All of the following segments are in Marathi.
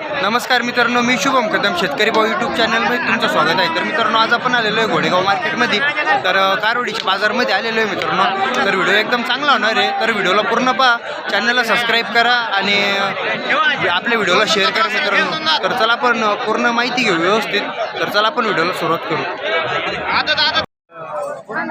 नमस्कार मित्रांनो मी शुभम कदम शेतकरी भाऊ यूट्यूब चॅनलमध्ये तुमचं स्वागत आहे. तर मित्रांनो आज आपण आलेलो आहे घोडेगाव मार्केटमध्ये तर कारोडीच्या बाजारमध्ये आलेलो आहे मित्रांनो. तर व्हिडिओ एकदम चांगला होणार आहे. तर व्हिडिओला पूर्ण पहा. चॅनलला सबस्क्राईब करा आणि आपल्या व्हिडिओला शेअर करा मित्रांनो. तर चला आपण पूर्ण माहिती घेऊ व्यवस्थित. तर चला आपण व्हिडिओला सुरुवात करू.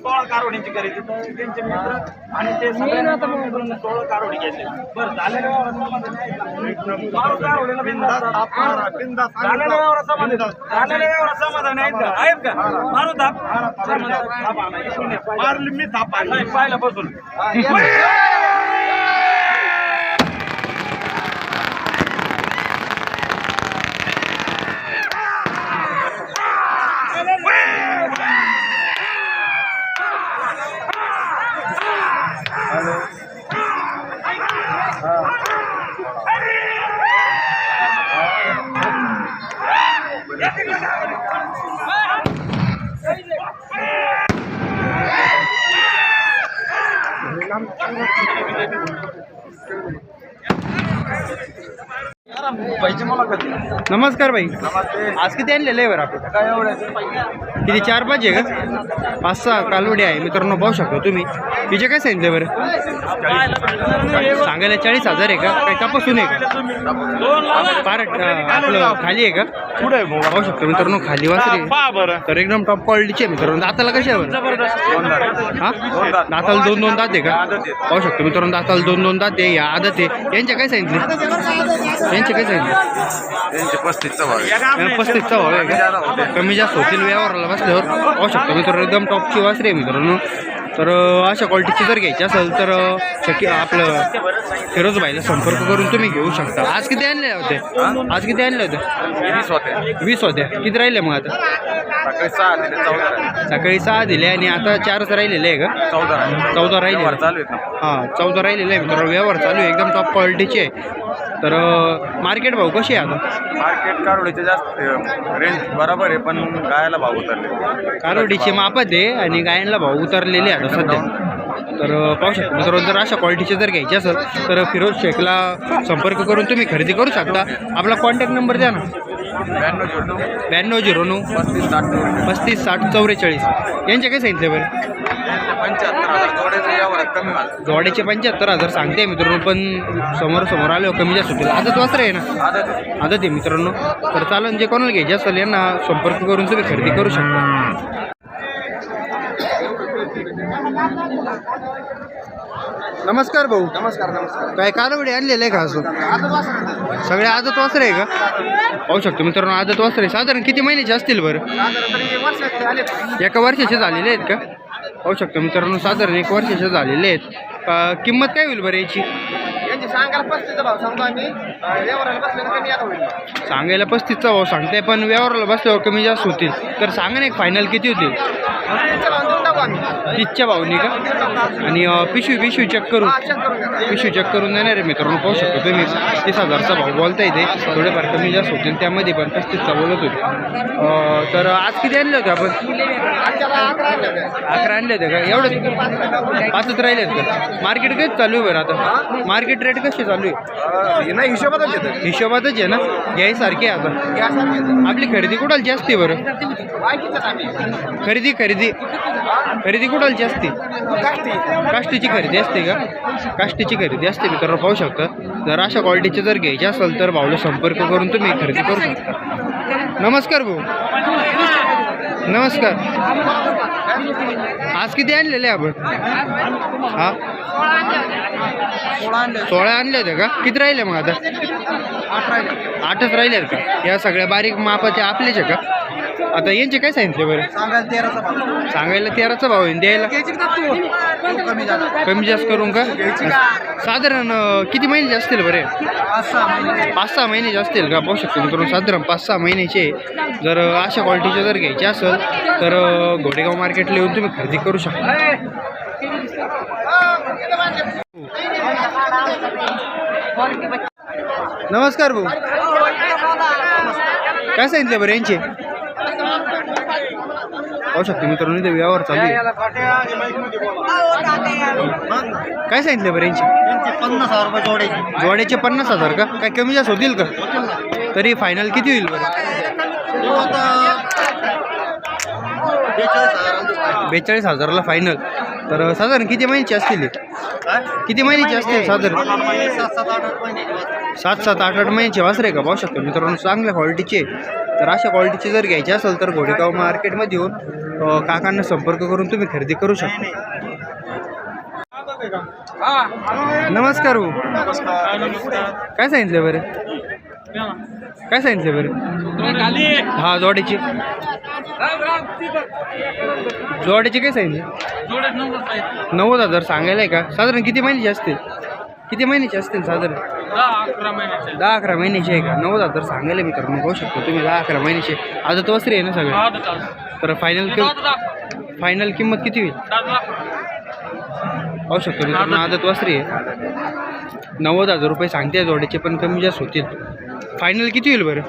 सोळा कारवडींची खरेदी त्यांचे मित्र आणि ते सोळा कारवडी घेतले. बरं झालेल्या कारवडीला. झालेल्या समाधान झालेल्या व्यवहारात समाधान आहेत का? आहेत का? मारू. समाधान. थाप आणायची. शून्य. मारली मी selam. आणली. नमस्कार भाई आज किती आणलेलं आहे बरं आपण? काय एवढं? किती? चार पाच आहे का? पाच सहा कालवडी आहे. मित्रांनो पाहू शकतो तुम्ही. तिचे काय सांगितले बरं? सांगायला चाळीस हजार आहे का? काय तपासून आहे का? पार आपलं खाली आहे का? पुढे पाहू शकतो मित्रांनो खाली. बरं. तर एकदम टॉप क्वालिटीचे मित्रांनो. दाताला कशा हा? दाताला दोन दोन दात आहे का? पाहू शकतो मित्रांनो दाताला दोन दोन दात आहे. या आदत आहे. यांच्या काय सांगितले? यांचे काय सांगितले त्यांचे पस्तीसचा भाव आहे. पस्तीसचा भाव आहे. का कमी जास्त होतील व्यवहाराला बसल्यावर पाहू शकतो मित्रांनो एकदम टॉपची वासरी आहे मित्रांनो. तर अशा क्वालिटीची जर घ्यायची असेल तर अं, शक्य आपलं फिरोज भाईला संपर्क करून तुम्ही घेऊ शकता. आज किती आणले होते? आज किती आणले होते? वीस होते. वीस होत्या किती राहिले मग आता? सकाळी सहा दिले चौदा. सकाळी सहा दिले आणि आता चारच राहिलेले आहे का? चौदा. चौदा राहिले. चालू आहेत हां चौदा राहिलेले आहे मित्रांनो. व्यवहार चालू आहे. एकदम टॉप क्वालिटीचे आहे. तर मार्केट भाव कशी आहे आता? मार्केट कारवडीचे जास्त रेंट बरोबर आहे पण गायला भाव उतरले. कारोडीचे मापत आहे आणि गायांना भाव उतरलेले आहे. सध्या. तर पाहू शकतो. मित्रांनो जर अशा क्वालिटीचे जर घ्यायचे असेल तर फिरोज शेखला संपर्क करून तुम्ही खरेदी करू शकता. आपला कॉन्टॅक्ट नंबर द्या ना. ब्याण्णव झिरो नऊ. पस्तीस साठ नऊ. पस्तीस साठ चौवेचाळीस. यांचे काय सांगितले बरं जोड्याचे पंच्याहत्तर हजार सांगते मित्रांनो पण समोर समोर आले कमी जास्त होतील आजच वस्त्र आहे ना? आता आदत आहे मित्रांनो. तर चालन जे कोणाला घ्यायचे असेल यांना संपर्क करून तुम्ही खरेदी करू शकता. नमस्कार भाऊ. नमस्कार नमस्कार. काय कालवडी आणलेलं आहे का अजून? सगळे आदत वासरे आहे का? पाहू शकतो मित्रांनो आदत वासरे साधारण किती महिन्याचे असतील बरं? एका वर्षाचे झालेले आहेत का? पाहू शकतो मित्रांनो साधारण एक वर्षाचे झालेले आहेत. किंमत काय होईल बरं याची? सांगायला पस्तीसचा भाव सांगते पण व्यवहाराला बसल्यावर कमी जास्त होतील. तर सांगा ना एक फायनल किती होतील? आम्ही तीसच्या भावनी का? आणि पिशवी पिशवी चेक करून. पिशवी चेक करून देणार आहे मित्रांनो पाहू शकतो तुम्ही. तीस हजारचा भाव बोलता येते थोडेफार कमी जास्त होतील. त्यामध्ये पण पस्तीसचा बोलत होते. तर आज किती आणले होते आपण? अकरा आणले होते. होते का? एवढं पाचच राहिले आहेत का? मार्केट कधी चालू आहे बरं आता? मार्केट रेट कशी चालू आहे? नाही हिशोबातच येतं हिशोबातच आहे ना? घ्यायसारखे आहे आता. आपली खरेदी कुठालची असते बरं? बाकीचंच आम्ही. खरेदी खरेदी. खरेदी कुठालची असते? काष्टीची खरेदी असते का? काष्टीची खरेदी असते मित्रांनो पाहू शकता. जर अशा क्वालिटीचे जर घ्यायचे असेल तर भाऊला संपर्क करून तुम्ही खरेदी करू शकता. नमस्कार भाऊ. नमस्कार. आज किती आणलेले आपण? हा? सोळा आणले होते का? किती राहिले मग आता? आठच राहिले का? या सगळ्या बारीक मापाच्या आपलेच आहे का? आता यांचे काय सांगितले बरं? सांगायला तेराचा भाव. सांगायला तेराचा भाव आहे. द्यायला कमी जास्त. करून का? साधारण किती महिन्याचे असतील बरे? पाच सहा महिन्याचे असतील का? पाहू शकतो मित्रांनो साधारण पाच सहा महिन्याचे. जर अशा क्वालिटीचे जर घ्यायचे असेल तर घोडेगाव मार्केटला येऊन तुम्ही खरेदी करू शकता. नमस्कार भाऊ. काय सांगितलं बरं यांचे? पाहू शकतो. मित्रांनो ते व्यवहार चालू आहे. काय सांगितलं बरं यांची? पन्नास हजार रुपये जोड्याचे पन्नास हजार का? काय कमी जास्त होतील का? तरी फायनल किती होईल बरं? बेचाळीस हजाराला फायनल तर साधारण किती महिन्याची असतील किती महिन्याची असतील साधारण? सात सात आठ आठ महिन्याचे वासरे का? पाहू शकतो मित्रांनो चांगल्या क्वालिटीचे तर अशा क्वालिटीचे जर घ्यायचे असेल तर घोडेगाव मार्केटमध्ये येऊन काकांना संपर्क करून तुम्ही खरेदी करू शकता. नमस्कार भाऊ. काय सांगितलं बरं? काय सांगितलं बरं? हा जोड्याची जोड्याची काय सांगितले? नव्वद हजार सांगायला आहे का? साधारण किती महिन्याचे असतील? किती महिन्याचे असतील साधारण? दहा अकरा महिन्याचे. आहे का? नव्वद हजार सांगायला मी तर मग पाहू शकतो. तुम्ही दहा अकरा महिन्याचे. आदत वस्त्री आहे ना सगळं? तर फायनल किंमत फायनल किंमत किती होईल? पाहू शकतो मित्रांनो आदत. वस्त्री आहे. नव्वद हजार रुपये सांगते जोड्याचे पण कमी जास्त होतील. फायनल किती होईल बरं?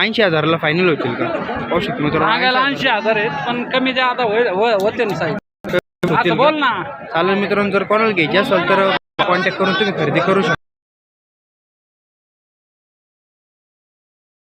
ऐंशी हजाराला फायनल होतील का? पाहू शकतो मित्रांनो ऐंशी हजार. आहेत पण कमी जे आता होईल होते ना साहेब? बोल ना. चालेल मित्रांनो जर कोणाला घ्यायची असेल तर कॉन्टॅक्ट करून तुम्ही खरेदी करू शकता.